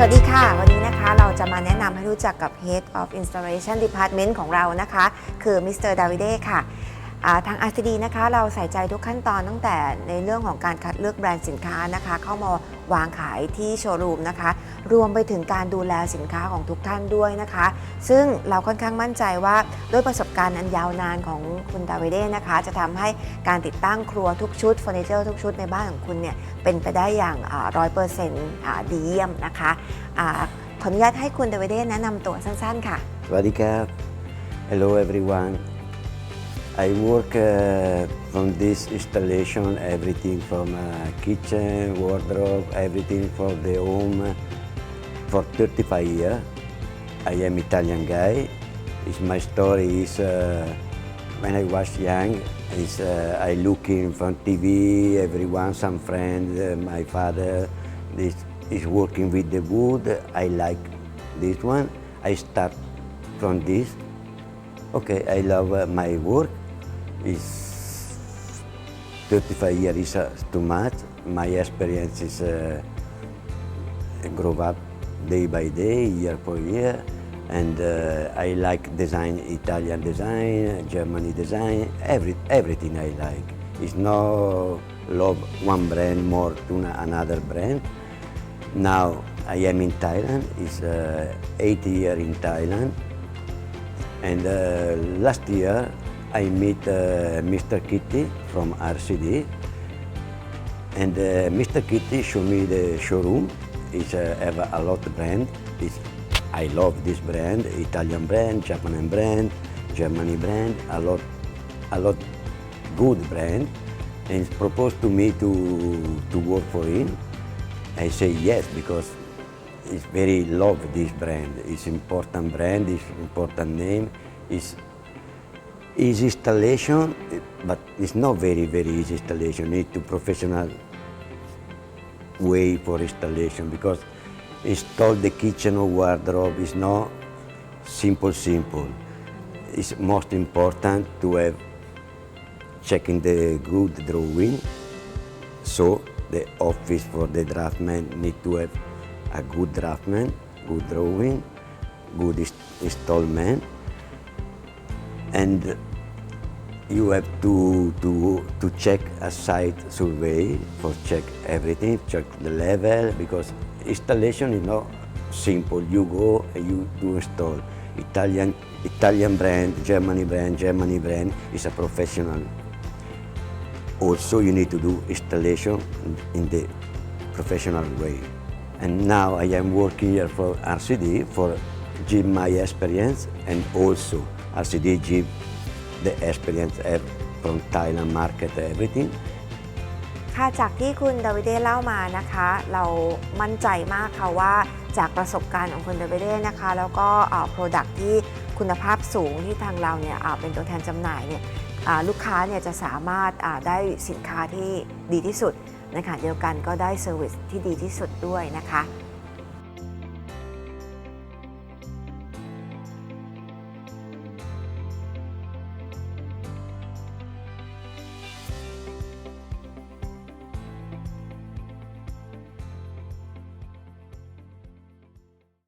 สวัสดีค่ะ วันนี้นะคะเราจะมาแนะนำให้รู้จักกับ Head of Installation Department ของเรานะคะ คือมิสเตอร์ดาวิเดค่ะ ทาง RCD นะคะเราใส่ใจทุกขั้นตอนตั้งแต่ในเรื่องของการคัดเลือกแบรนด์สินค้านะคะ เข้ามาวางขายที่โชว์รูมนะคะ รวมไปถึงการดูแลสินค้าของทุกท่านด้วยนะคะ ซึ่งเราค่อนข้างมั่นใจว่าด้วยประสบการณ์อันยาวนานของคุณดาวิเดนะคะ จะทำให้การติดตั้งครัวทุกชุดเฟอร์นิเจอร์ทุกชุดในบ้านของคุณเนี่ยเป็นไปได้อย่างร้อยเปอร์เซ็นต์ดีเยี่ยมนะคะอ่าขออนุญาตให้คุณดาวิเดแนะนำตัวสั้นๆค่ะ Swadikap. Hello everyone. I work uh, from this installation, everything from uh, kitchen, wardrobe, everything for the home uh, for 35 years. I am Italian guy. Is my story is uh, when I was young. Is uh, I looking from TV, everyone, some friends, uh, my father. This is working with the wood. I like this one. I start from this. Okay, I love uh, my work. Is 35 years is uh, too much. My experience is uh, grow up day by day, year for year, and uh, I like design, Italian design, Germany design, every, everything I like. It's no love one brand more to another brand. Now I am in Thailand. It's uh, eight year in Thailand, and uh, last year I meet uh, Mr. Kitty from RCD, and uh, Mr. Kitty show me the showroom. It's uh, have a lot of brand. It's, I love this brand, Italian brand, Japanese brand, Germany brand, a lot, a lot good brand. And proposed to me to, to work for him. I say yes because it's very love this brand. It's important brand, it's important name. It's easy installation, but it's not very, very easy installation. Need to professional way for installation because install the kitchen or wardrobe is not simple, simple. It's most important to have checking the good drawing. So the office for the draftsman need to have a good draftsman, good drawing, good installment, and you have to, to, to check a site survey for check everything, check the level, because installation is not simple. You go and you do install. Italian, Italian brand, Germany brand, Germany brand is a professional. Also, you need to do installation in the professional way. And now I am working here for RCD for give my experience and also RCD give the experience have from Thailand market everything. ค่ะจากที่คุณดาวิเดเล่ามานะคะ เรามั่นใจมากค่ะว่าจากประสบการณ์ของคุณดาวิเดนะคะ แล้วก็โปรดักที่คุณภาพสูงที่ทางเราเนี่ยเป็นตัวแทนจำหน่ายเนี่ยลูกค้าเนี่ยจะสามารถได้สินค้าที่ดีที่สุดนะคะเดียวกันก็ได้เซอร์วิสที่ดีที่สุดด้วยนะคะ